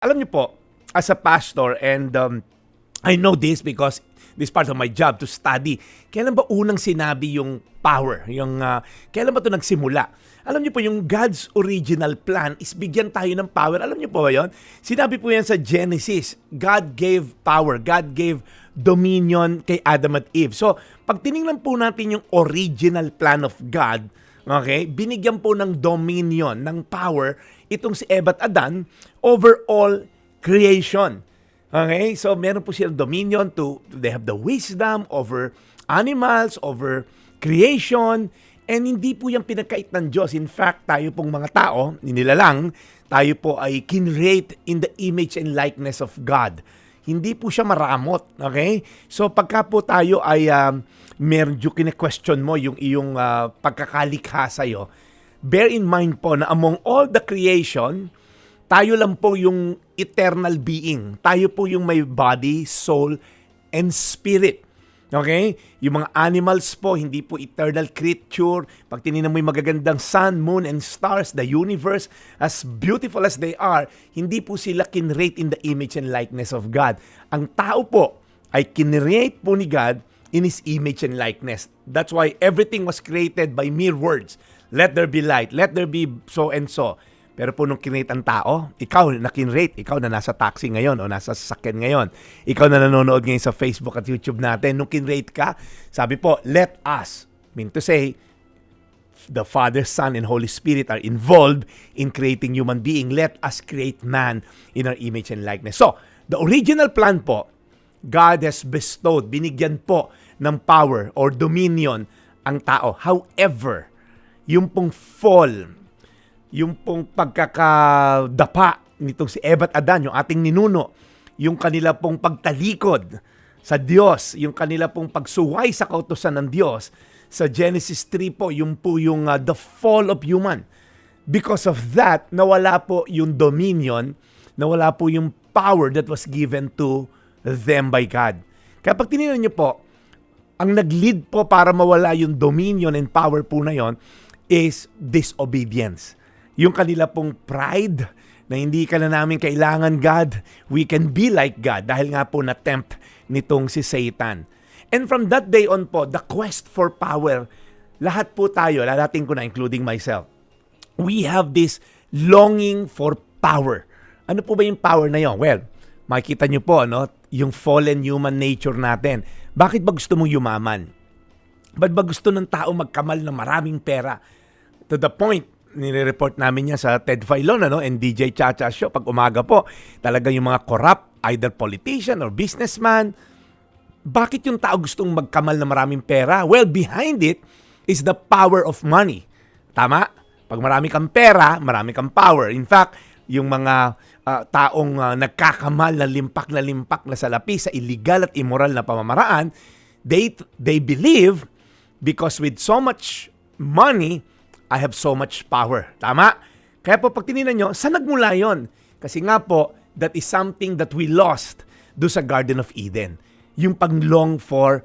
alam niyo po, as a pastor, and um, I know this because this is part of my job to study. Kailan ba unang sinabi yung power? Yung, uh, kailan ba ito nagsimula? Alam niyo po, yung God's original plan is bigyan tayo ng power. Alam niyo po ba yun? Sinabi po yan sa Genesis. God gave power. God gave dominion kay Adam at Eve. So, pag tiningnan po natin yung original plan of God, okay, binigyan po ng dominion, ng power, itong si Eva at Adan over all creation. Okay? So, meron po silang dominion to, they have the wisdom over animals, over creation, and hindi po yung pinagkait ng Diyos. In fact, tayo pong mga tao, lang, tayo po ay kinrate in the image and likeness of God. Hindi po siya maramot, okay? So, pagka po tayo ay um, medyo kine-question mo yung iyong uh, pagkakalikha sa'yo, bear in mind po na among all the creation, tayo lang po yung eternal being. Tayo po yung may body, soul, and spirit. Okay? Yung mga animals po, hindi po eternal creature. Pag tinignan mo yung magagandang sun, moon, and stars, the universe, as beautiful as they are, hindi po sila kinrate in the image and likeness of God. Ang tao po ay kinrate po ni God in His image and likeness. That's why everything was created by mere words. Let there be light. Let there be so and so. Pero po nung kinrate ang tao, ikaw na kinrate, ikaw na nasa taxi ngayon o nasa sasakyan ngayon, ikaw na nanonood ngayon sa Facebook at YouTube natin, nung kinrate ka, sabi po, let us, mean to say, the Father, Son, and Holy Spirit are involved in creating human being. Let us create man in our image and likeness. So, the original plan po, God has bestowed, binigyan po ng power or dominion ang tao. However, yung pong fall, yung pong pagkakadapa nitong si Eva at Adan, yung ating ninuno, yung kanila pong pagtalikod sa Diyos, yung kanila pong pagsuway sa kautosan ng Diyos, sa Genesis 3 po, yung po yung uh, the fall of human. Because of that, nawala po yung dominion, nawala po yung power that was given to them by God. Kaya pag tinignan niyo po, ang nag-lead po para mawala yung dominion and power po na yon is disobedience yung kanila pong pride na hindi ka na namin kailangan God, we can be like God dahil nga po na-tempt nitong si Satan. And from that day on po, the quest for power, lahat po tayo, lalating ko na including myself, we have this longing for power. Ano po ba yung power na yon? Well, makikita nyo po, no? Yung fallen human nature natin. Bakit ba gusto mong yumaman? Ba't ba gusto ng tao magkamal ng maraming pera? To the point nire-report namin yan sa Ted Filon ano, and DJ Chacha Show pag umaga po. Talaga yung mga corrupt, either politician or businessman. Bakit yung tao gustong magkamal na maraming pera? Well, behind it is the power of money. Tama? Pag marami kang pera, marami kang power. In fact, yung mga uh, taong uh, nagkakamal na limpak na limpak na salapi sa illegal at immoral na pamamaraan, they, they believe because with so much money, I have so much power. Tama? Kaya po pag tininan nyo, saan nagmula yon? Kasi nga po, that is something that we lost do sa Garden of Eden. Yung pang-long for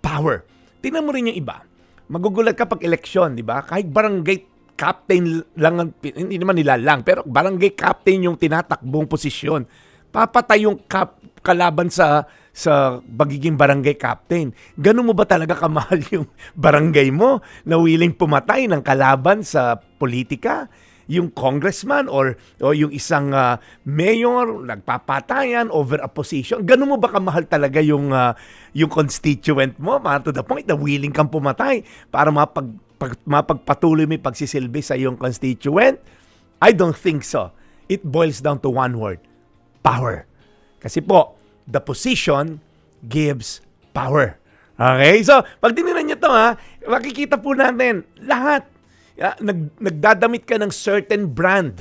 power. Tingnan mo rin yung iba. Magugulat ka pag eleksyon, di ba? Kahit barangay captain lang, hindi naman nila lang, pero barangay captain yung tinatakbong posisyon. Papatay yung kap, kalaban sa sa pagiging barangay captain. Ganun mo ba talaga kamahal yung barangay mo na willing pumatay ng kalaban sa politika? Yung congressman or, o yung isang uh, mayor nagpapatayan over a position. Ganun mo ba kamahal talaga yung, uh, yung constituent mo? to the point na willing kang pumatay para mapag, pag, mapagpatuloy mo pagsisilbi sa yung constituent? I don't think so. It boils down to one word. Power. Kasi po, the position gives power. Okay? So, pag tininan nyo to ha, makikita po natin, lahat, uh, nag, nagdadamit ka ng certain brand.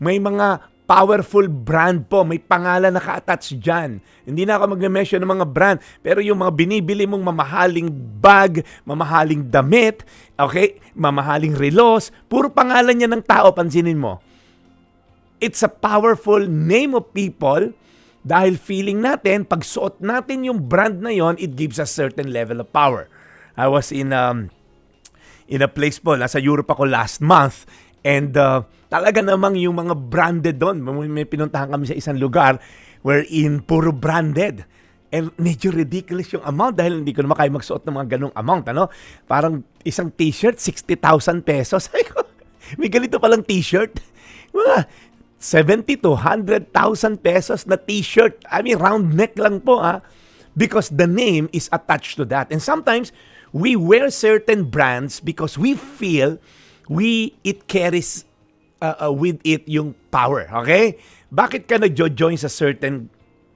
May mga powerful brand po. May pangalan na ka-attach dyan. Hindi na ako mag-mention ng mga brand. Pero yung mga binibili mong mamahaling bag, mamahaling damit, okay, mamahaling relos, puro pangalan niya ng tao, pansinin mo. It's a powerful name of people dahil feeling natin, pag suot natin yung brand na yon, it gives us certain level of power. I was in um, in a place po, nasa Europe ako last month, and uh, talaga namang yung mga branded doon. May pinuntahan kami sa isang lugar wherein puro branded. And medyo ridiculous yung amount dahil hindi ko naman kaya magsuot ng mga ganong amount. Ano? Parang isang t-shirt, 60,000 pesos. May ganito palang t-shirt. Mga 70 to 100,000 pesos na t-shirt. I mean, round neck lang po ha. Because the name is attached to that. And sometimes, we wear certain brands because we feel we it carries uh, uh, with it yung power. Okay? Bakit ka nagjo-join sa certain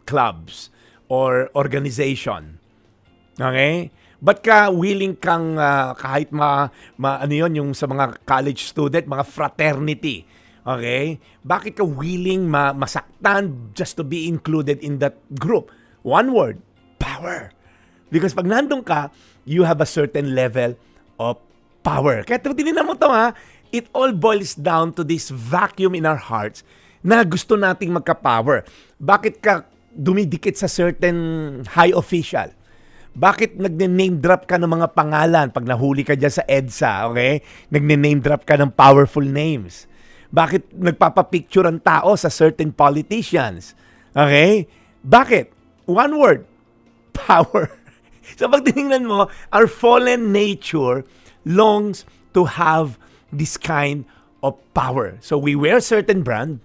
clubs or organization? Okay? Ba't ka willing kang uh, kahit ma, ma ano yun, yung sa mga college student, mga fraternity, okay? Bakit ka willing ma, masaktan just to be included in that group? One word, power. Because pag nandun ka, you have a certain level of power. Kaya tininan mo to ha, it all boils down to this vacuum in our hearts na gusto nating magka-power. Bakit ka dumidikit sa certain high official? Bakit nagne-name drop ka ng mga pangalan pag nahuli ka dyan sa EDSA, okay? Nagne-name drop ka ng powerful names. Bakit nagpapapicture ang tao sa certain politicians? Okay? Bakit? One word. Power. so pag tinignan mo, our fallen nature longs to have this kind of power. So we wear certain brand,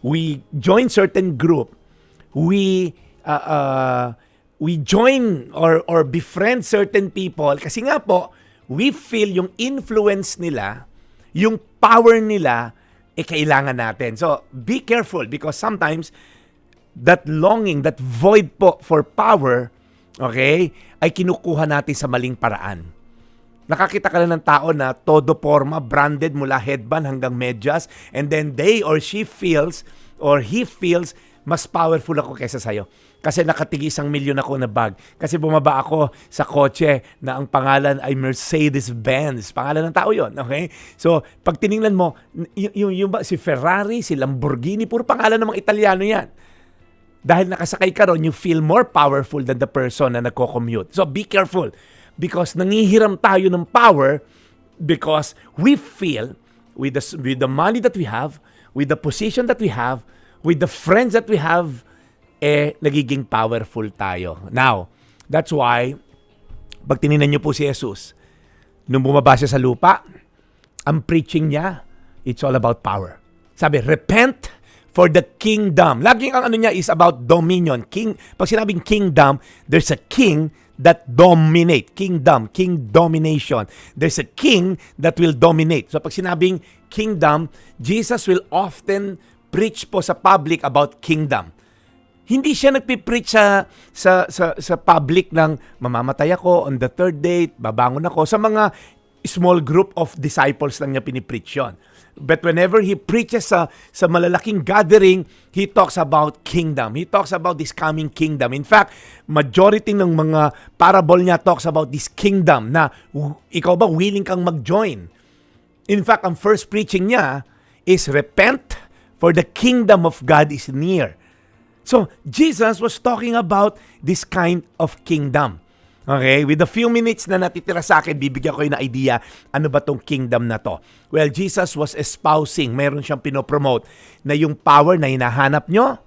we join certain group, we uh, uh, we join or or befriend certain people kasi nga po we feel yung influence nila, yung power nila eh kailangan natin. So be careful because sometimes that longing, that void po for power, okay, ay kinukuha natin sa maling paraan. Nakakita ka na ng tao na todo forma, branded mula headband hanggang medyas, and then they or she feels or he feels mas powerful ako kaysa sa'yo. Kasi nakatigi isang milyon ako na bag. Kasi bumaba ako sa kotse na ang pangalan ay Mercedes-Benz. Pangalan ng tao yon okay? So, pag tiningnan mo, y- yung, yung ba, si Ferrari, si Lamborghini, puro pangalan ng mga Italiano yan. Dahil nakasakay ka ron, you feel more powerful than the person na nagko-commute. So, be careful. Because nangihiram tayo ng power because we feel with the, with the money that we have, with the position that we have, with the friends that we have, eh, nagiging powerful tayo. Now, that's why, pag tininan niyo po si Jesus, nung bumaba siya sa lupa, ang preaching niya, it's all about power. Sabi, repent for the kingdom. Laging ang ano niya is about dominion. King, pag sinabing kingdom, there's a king that dominate. Kingdom, king domination. There's a king that will dominate. So pag sinabing kingdom, Jesus will often preach po sa public about kingdom. Hindi siya nagpipreach sa, sa, sa, sa public ng mamamatay ako on the third day, babangon ako. Sa mga small group of disciples lang niya pinipreach yun. But whenever he preaches sa, sa malalaking gathering, he talks about kingdom. He talks about this coming kingdom. In fact, majority ng mga parable niya talks about this kingdom na ikaw ba willing kang mag-join? In fact, ang first preaching niya is repent for the kingdom of God is near. So, Jesus was talking about this kind of kingdom. Okay, with the few minutes na natitira sa akin, bibigyan ko yung idea ano ba tong kingdom na to. Well, Jesus was espousing, meron siyang pinopromote na yung power na hinahanap nyo,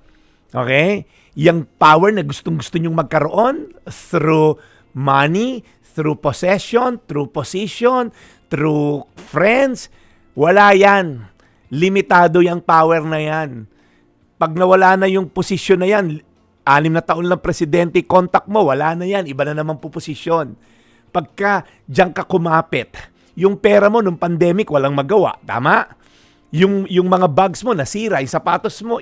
okay, yung power na gustong gusto nyong magkaroon through money, through possession, through position, through friends, wala yan. Limitado yung power na yan. Pag nawala na yung posisyon na yan, anim na taon lang presidente, contact mo, wala na yan. Iba na naman po posisyon. Pagka diyan ka kumapit, yung pera mo nung pandemic, walang magawa. Tama? Yung, yung mga bags mo nasira, yung sapatos mo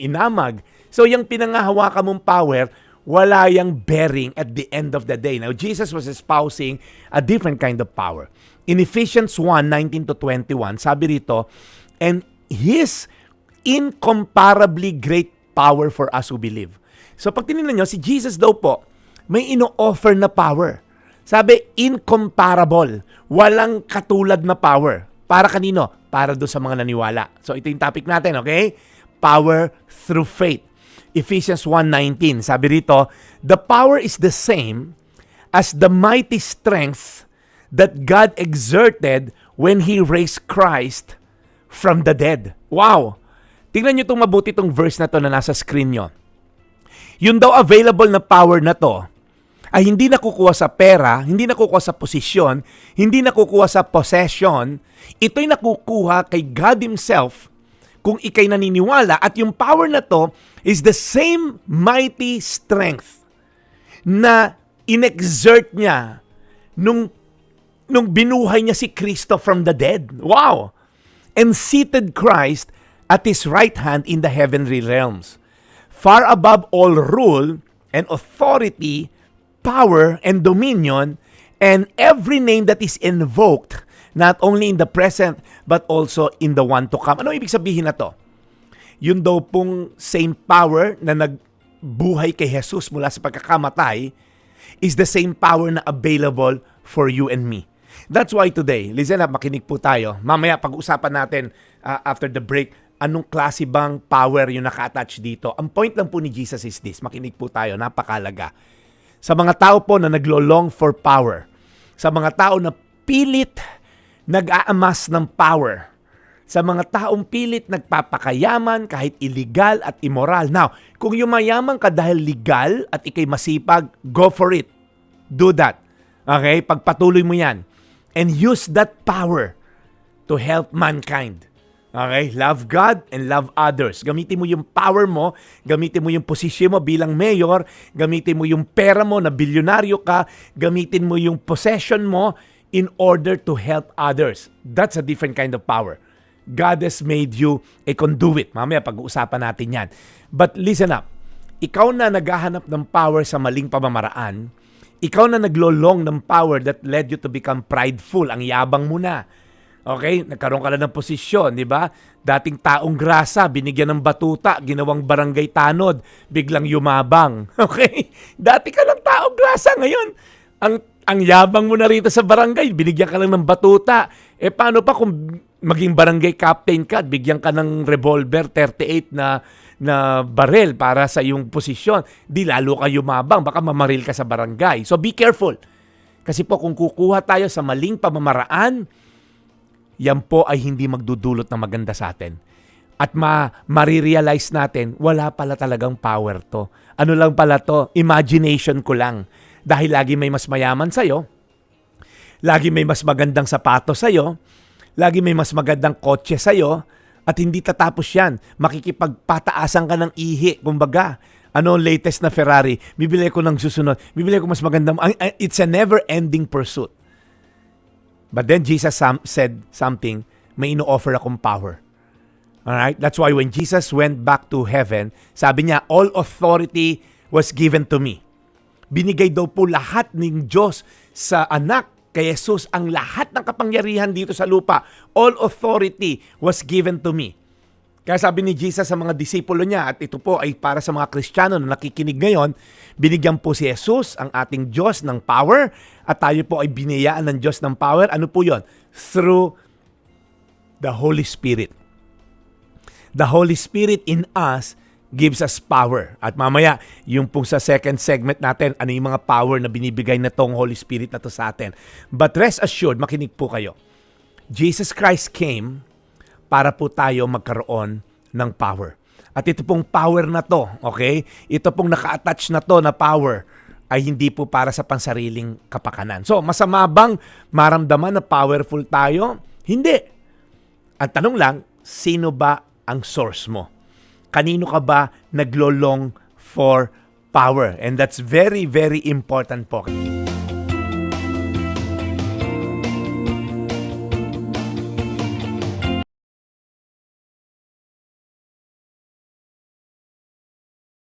inamag. So yung pinangahawakan mong power, wala yang bearing at the end of the day. Now, Jesus was espousing a different kind of power. In Ephesians 1, 19 to 21, sabi rito, and His incomparably great power for us who believe. So pag tinignan nyo, si Jesus daw po, may ino-offer na power. Sabi, incomparable. Walang katulad na power. Para kanino? Para do sa mga naniwala. So ito yung topic natin, okay? Power through faith. Ephesians 1.19, sabi rito, The power is the same as the mighty strength that God exerted when He raised Christ from the dead. Wow! Tingnan nyo itong mabuti itong verse na to na nasa screen nyo. Yung daw available na power na to ay hindi nakukuha sa pera, hindi nakukuha sa posisyon, hindi nakukuha sa possession. Ito'y nakukuha kay God Himself kung ikay naniniwala at yung power na to is the same mighty strength na inexert niya nung nung binuhay niya si Kristo from the dead. Wow! And seated Christ at his right hand in the heavenly realms, far above all rule and authority, power and dominion, and every name that is invoked, not only in the present, but also in the one to come. Ano ibig sabihin na to? Yun daw pong same power na nagbuhay kay Jesus mula sa pagkakamatay is the same power na available for you and me. That's why today, listen up, makinig po tayo. Mamaya pag-usapan natin uh, after the break, anong klase bang power yung naka-attach dito. Ang point lang po ni Jesus is this, makinig po tayo, napakalaga. Sa mga tao po na naglo-long for power, sa mga tao na pilit nag-aamas ng power, sa mga taong pilit nagpapakayaman kahit illegal at immoral. Now, kung yumayaman ka dahil legal at ikay masipag, go for it. Do that. Okay? Pagpatuloy mo yan. And use that power to help mankind. Okay? Love God and love others. Gamitin mo yung power mo, gamitin mo yung posisyon mo bilang mayor, gamitin mo yung pera mo na bilyonaryo ka, gamitin mo yung possession mo in order to help others. That's a different kind of power. God has made you a conduit. Mamaya pag-uusapan natin yan. But listen up. Ikaw na naghahanap ng power sa maling pamamaraan, ikaw na naglolong ng power that led you to become prideful. Ang yabang mo na. Okay? Nagkaroon ka na ng posisyon, di ba? Dating taong grasa, binigyan ng batuta, ginawang barangay tanod, biglang yumabang. Okay? Dati ka lang taong grasa, ngayon, ang ang yabang mo na rito sa barangay, binigyan ka lang ng batuta. Eh paano pa kung maging barangay captain ka bigyan ka ng revolver 38 na na barel para sa iyong posisyon, di lalo ka yumabang, baka mamaril ka sa barangay. So be careful. Kasi po kung kukuha tayo sa maling pamamaraan, yan po ay hindi magdudulot ng maganda sa atin. At ma marirealize natin, wala pala talagang power to. Ano lang pala to? Imagination ko lang. Dahil lagi may mas mayaman sa'yo, lagi may mas magandang sapatos sa'yo, lagi may mas magandang kotse sa'yo, at hindi tatapos yan. Makikipagpataasan ka ng ihi, kumbaga. Ano latest na Ferrari? Bibili ko ng susunod. Bibili ko mas magandang... It's a never-ending pursuit. But then Jesus said something, may ino-offer akong power. Alright? That's why when Jesus went back to heaven, sabi niya, all authority was given to me. Binigay daw po lahat ng Diyos sa anak kay Jesus ang lahat ng kapangyarihan dito sa lupa. All authority was given to me. Kaya sabi ni Jesus sa mga disipulo niya, at ito po ay para sa mga Kristiyano na nakikinig ngayon, binigyan po si Jesus, ang ating Diyos, ng power, at tayo po ay biniyaan ng Diyos ng power. Ano po yon? Through the Holy Spirit. The Holy Spirit in us gives us power. At mamaya, yung pong sa second segment natin, ano yung mga power na binibigay na tong Holy Spirit na to sa atin. But rest assured, makinig po kayo. Jesus Christ came para po tayo magkaroon ng power. At ito pong power na to, okay? Ito pong naka-attach na to na power ay hindi po para sa pansariling kapakanan. So, masama bang maramdaman na powerful tayo? Hindi. Ang tanong lang, sino ba ang source mo? kanino ka ba naglolong for power? And that's very, very important po.